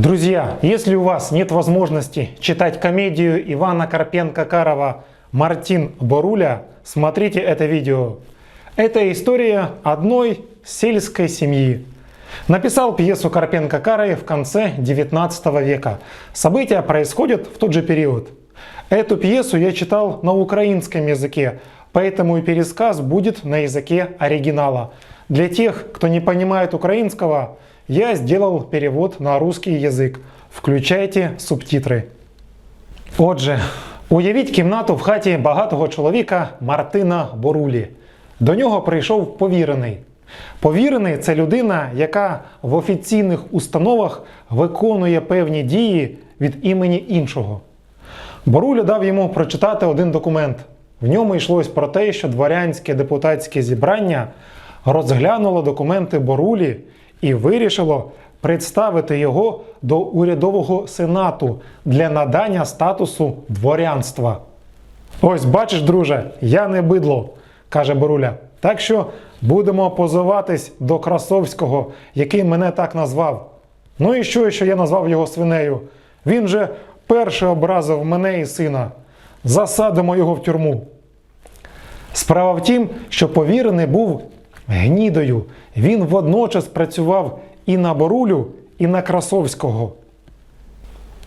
Друзья, если у вас нет возможности читать комедию Ивана Карпенко-Карова «Мартин Боруля», смотрите это видео. Это история одной сельской семьи. Написал пьесу Карпенко-Карый в конце 19 века. События происходят в тот же период. Эту пьесу я читал на украинском языке, поэтому и пересказ будет на языке оригинала. Для тех, кто не понимает украинского, я сделал перевод на русский язик. Включайте субтитри. Отже, уявіть кімнату в хаті багатого чоловіка Мартина Борулі. До нього прийшов повірений. Повірений це людина, яка в офіційних установах виконує певні дії від імені іншого. Боруля дав йому прочитати один документ. В ньому йшлось про те, що дворянське депутатське зібрання розглянуло документи Борулі і вирішило представити його до урядового сенату для надання статусу дворянства. Ось бачиш, друже, я не бидло, каже Боруля. Так що будемо позиватись до Красовського, який мене так назвав. Ну і що, що я назвав його свинею? Він же перший образив мене і сина. Засадимо його в тюрму. Справа в тім, що повірений був гнідою. Він водночас працював і на Борулю, і на Красовського.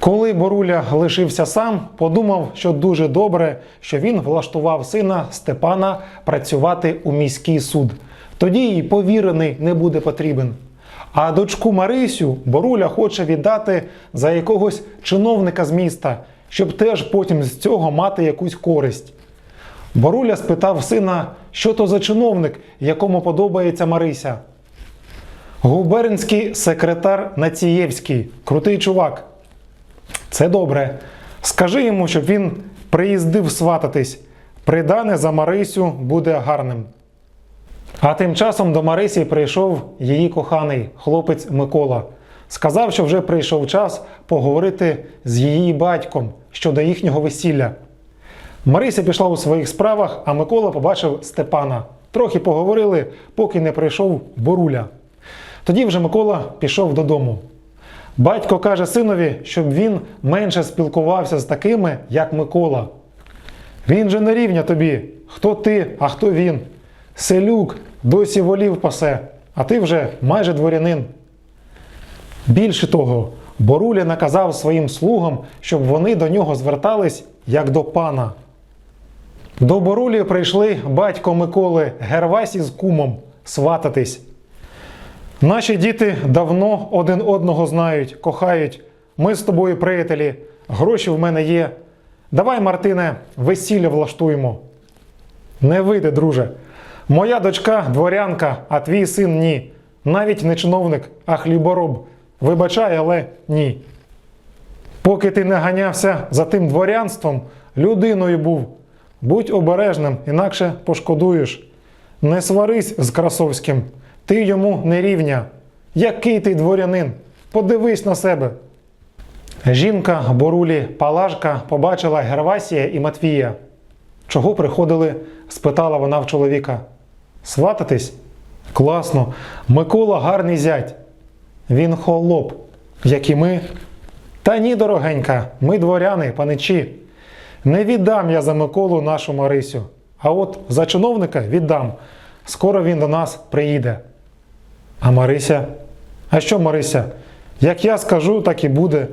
Коли Боруля лишився сам, подумав, що дуже добре, що він влаштував сина Степана працювати у міський суд. Тоді і повірений не буде потрібен. А дочку Марисю Боруля хоче віддати за якогось чиновника з міста, щоб теж потім з цього мати якусь користь. Боруля спитав сина, що то за чиновник, якому подобається Марися. Губернський секретар Націєвський, крутий чувак. Це добре. Скажи йому, щоб він приїздив свататись. Придане за Марисю буде гарним. А тим часом до Марисі прийшов її коханий хлопець Микола. Сказав, що вже прийшов час поговорити з її батьком щодо їхнього весілля. Марися пішла у своїх справах, а Микола побачив Степана. Трохи поговорили, поки не прийшов Боруля. Тоді вже Микола пішов додому. Батько каже синові, щоб він менше спілкувався з такими, як Микола. Він же не рівня тобі. Хто ти, а хто він? Селюк досі волів пасе, а ти вже майже дворянин. Більше того, Боруля наказав своїм слугам, щоб вони до нього звертались як до пана. До Борулі прийшли батько Миколи Гервасі з кумом свататись. Наші діти давно один одного знають, кохають. Ми з тобою приятелі, гроші в мене є. Давай, Мартине, весілля влаштуємо. Не вийде, друже. Моя дочка дворянка, а твій син ні. Навіть не чиновник, а хлібороб. Вибачай, але ні. Поки ти не ганявся за тим дворянством, людиною був. Будь обережним, інакше пошкодуєш. Не сварись з Красовським, ти йому не рівня. Який ти дворянин? Подивись на себе. Жінка Борулі Палашка побачила Гервасія і Матвія. Чого приходили? спитала вона в чоловіка. Свататись? Класно. Микола гарний зять. Він холоп, як і ми. Та ні, дорогенька, ми дворяни, паничі. Не віддам я за Миколу нашу Марисю. А от за чиновника віддам. Скоро він до нас приїде. А Марися? А що Марися? Як я скажу, так і буде.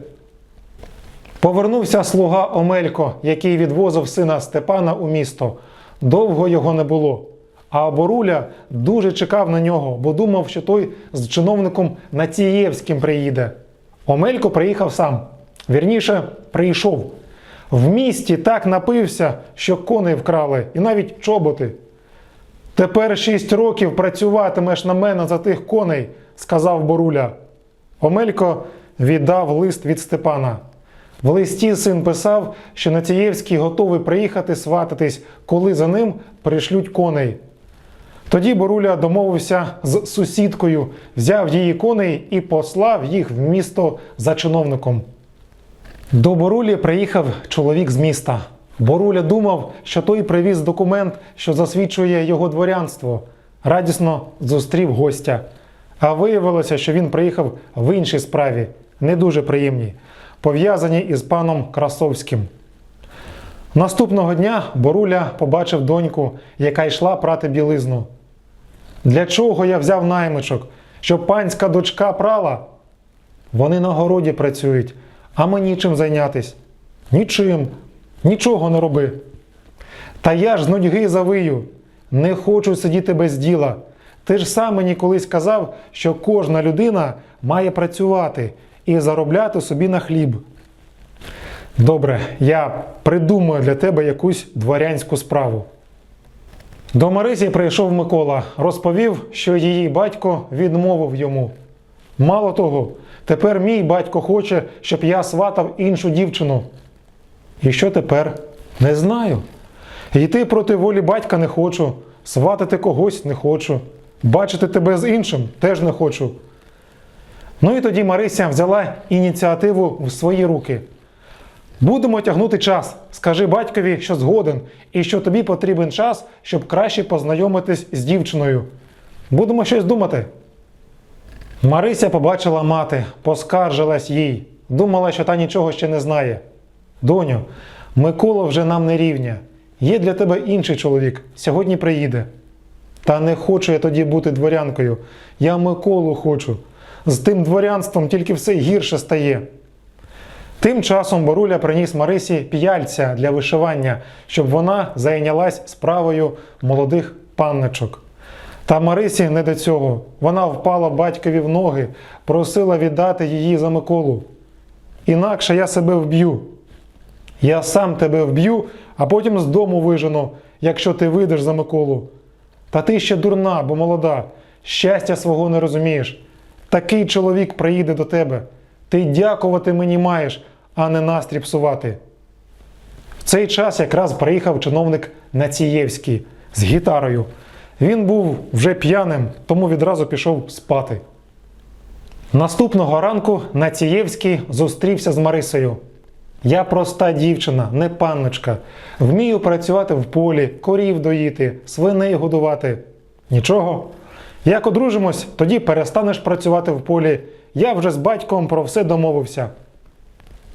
Повернувся слуга Омелько, який відвозив сина Степана у місто. Довго його не було. А Боруля дуже чекав на нього, бо думав, що той з чиновником Націєвським приїде. Омелько приїхав сам. Вірніше, прийшов. В місті так напився, що коней вкрали, і навіть чоботи. Тепер шість років працюватимеш на мене за тих коней, сказав Боруля. Омелько віддав лист від Степана. В листі син писав, що Націєвський готовий приїхати свататись, коли за ним пришлють коней. Тоді Боруля домовився з сусідкою, взяв її коней і послав їх в місто за чиновником. До Борулі приїхав чоловік з міста. Боруля думав, що той привіз документ, що засвідчує його дворянство. Радісно зустрів гостя. А виявилося, що він приїхав в іншій справі не дуже приємні, пов'язані із паном Красовським. Наступного дня Боруля побачив доньку, яка йшла прати білизну. Для чого я взяв наймичок? Щоб панська дочка прала? Вони на городі працюють, а мені чим зайнятись? Нічим, нічого не роби. Та я ж з нудьги завию, не хочу сидіти без діла. Ти ж сам мені колись казав, що кожна людина має працювати і заробляти собі на хліб. Добре, я придумаю для тебе якусь дворянську справу. До Марисі прийшов Микола, розповів, що її батько відмовив йому. Мало того, тепер мій батько хоче, щоб я сватав іншу дівчину. І що тепер? Не знаю. Йти проти волі батька не хочу, сватати когось не хочу, бачити тебе з іншим теж не хочу. Ну і тоді Марися взяла ініціативу в свої руки. Будемо тягнути час. Скажи батькові, що згоден, і що тобі потрібен час, щоб краще познайомитись з дівчиною. Будемо щось думати. Марися побачила мати, поскаржилась їй, думала, що та нічого ще не знає. Доню, Микола вже нам не рівня. Є для тебе інший чоловік, сьогодні приїде. Та не хочу я тоді бути дворянкою. Я Миколу хочу. З тим дворянством тільки все гірше стає. Тим часом Боруля приніс Марисі п'яльця для вишивання, щоб вона зайнялась справою молодих панночок. Та Марисі не до цього. Вона впала батькові в ноги, просила віддати її за Миколу. Інакше я себе вб'ю. Я сам тебе вб'ю, а потім з дому вижену, якщо ти вийдеш за Миколу. Та ти ще дурна, бо молода, щастя свого не розумієш. Такий чоловік приїде до тебе. Ти дякувати мені маєш, а не настрій псувати. В цей час якраз приїхав чиновник Націєвський з гітарою. Він був вже п'яним, тому відразу пішов спати. Наступного ранку Націєвський зустрівся з Марисою. Я проста дівчина, не панночка. Вмію працювати в полі, корів доїти, свиней годувати. Нічого. Як одружимось, тоді перестанеш працювати в полі. Я вже з батьком про все домовився.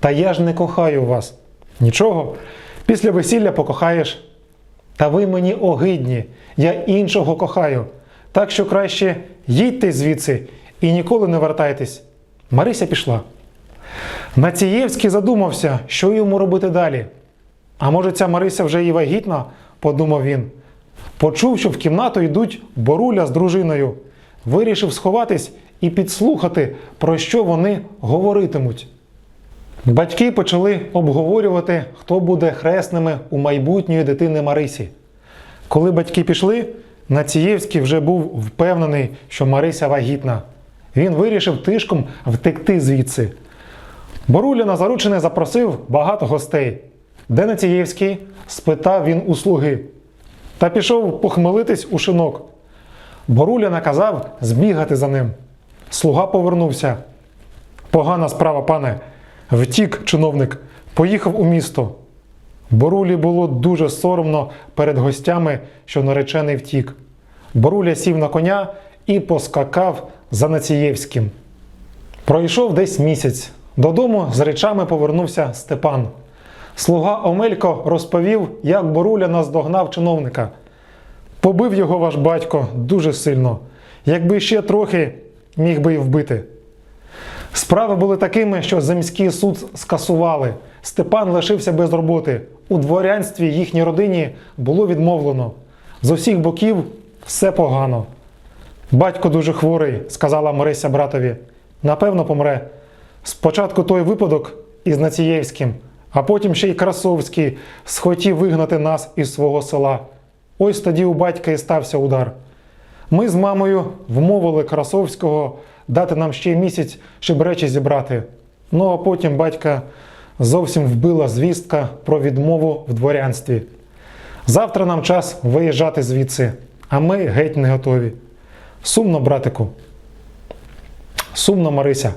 Та я ж не кохаю вас. Нічого. Після весілля покохаєш. Та ви мені огидні, я іншого кохаю. Так що краще їдьте звідси і ніколи не вертайтесь. Марися пішла. Націєвський задумався, що йому робити далі. А може, ця Марися вже і вагітна, подумав він. Почув, що в кімнату йдуть Боруля з дружиною. Вирішив сховатись і підслухати, про що вони говоритимуть. Батьки почали обговорювати, хто буде хресними у майбутньої дитини Марисі. Коли батьки пішли, Націєвський вже був впевнений, що Марися вагітна. Він вирішив тишком втекти звідси. Боруля на заручене запросив багато гостей. Де Націєвський? спитав він у слуги. Та пішов похмелитись у шинок. Боруля наказав збігати за ним. Слуга повернувся. Погана справа, пане. Втік чиновник, поїхав у місто. Борулі було дуже соромно перед гостями, що наречений втік. Боруля сів на коня і поскакав за Націєвським. Пройшов десь місяць. Додому з речами повернувся Степан. Слуга Омелько розповів, як Боруля наздогнав чиновника. Побив його ваш батько дуже сильно. Якби ще трохи міг би й вбити. Справи були такими, що земський суд скасували. Степан лишився без роботи. У дворянстві їхній родині було відмовлено. З усіх боків все погано. Батько дуже хворий, сказала Марися братові. Напевно, помре. Спочатку той випадок із Націєвським, а потім ще й Красовський схотів вигнати нас із свого села. Ось тоді у батька і стався удар. Ми з мамою вмовили Красовського дати нам ще місяць, щоб речі зібрати. Ну а потім батька зовсім вбила звістка про відмову в дворянстві. Завтра нам час виїжджати звідси, а ми геть не готові. Сумно, братику. Сумно, Марися.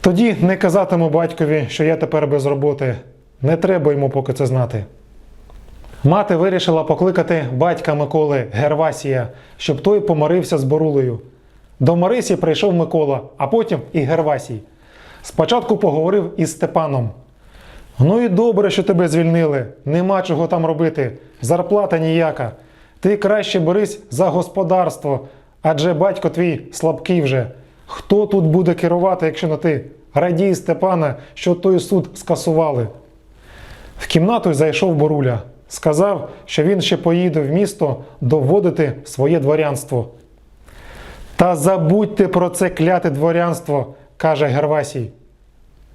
Тоді не казатиму батькові, що я тепер без роботи. Не треба йому поки це знати. Мати вирішила покликати батька Миколи Гервасія, щоб той помирився з Борулею. До Марисі прийшов Микола, а потім і Гервасій. спочатку поговорив із Степаном. Ну і добре, що тебе звільнили. Нема чого там робити. Зарплата ніяка. Ти краще берись за господарство, адже батько твій слабкий вже. Хто тут буде керувати, якщо не ти? Радій, Степана, що той суд скасували. В кімнату зайшов Боруля. Сказав, що він ще поїде в місто доводити своє дворянство. Та забудьте про це кляте дворянство, каже Гервасій.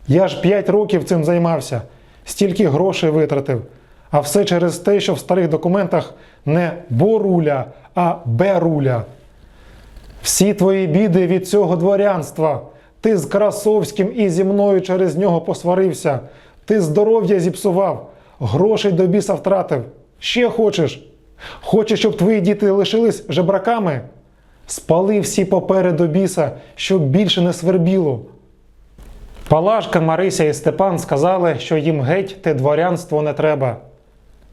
Я ж п'ять років цим займався, стільки грошей витратив, а все через те, що в старих документах не Боруля, а Беруля. Всі твої біди від цього дворянства. Ти з Красовським і зі мною через нього посварився. Ти здоров'я зіпсував, грошей до біса втратив. Ще хочеш? Хочеш, щоб твої діти лишились жебраками? Спали всі папери до біса, щоб більше не свербіло. Палашка, Марися і Степан сказали, що їм геть те дворянство не треба.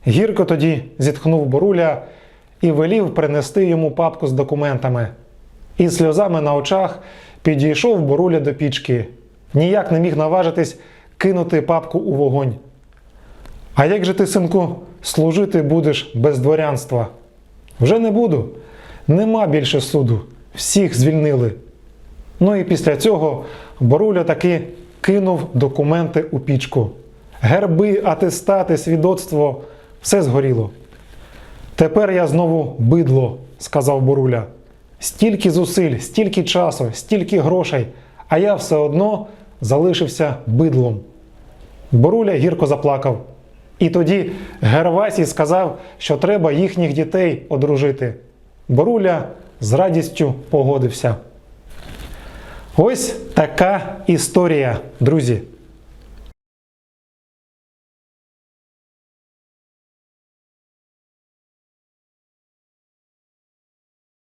Гірко тоді зітхнув Боруля і велів принести йому папку з документами. І сльозами на очах підійшов Боруля до пічки. Ніяк не міг наважитись кинути папку у вогонь. А як же ти, синку, служити будеш без дворянства? Вже не буду. Нема більше суду. Всіх звільнили. Ну і після цього Боруля таки кинув документи у пічку. Герби, атестати, свідоцтво все згоріло. Тепер я знову бидло, сказав Боруля. Стільки зусиль, стільки часу, стільки грошей, а я все одно залишився бидлом. Боруля гірко заплакав. І тоді Гервасій сказав, що треба їхніх дітей одружити. Боруля з радістю погодився. Ось така історія, друзі.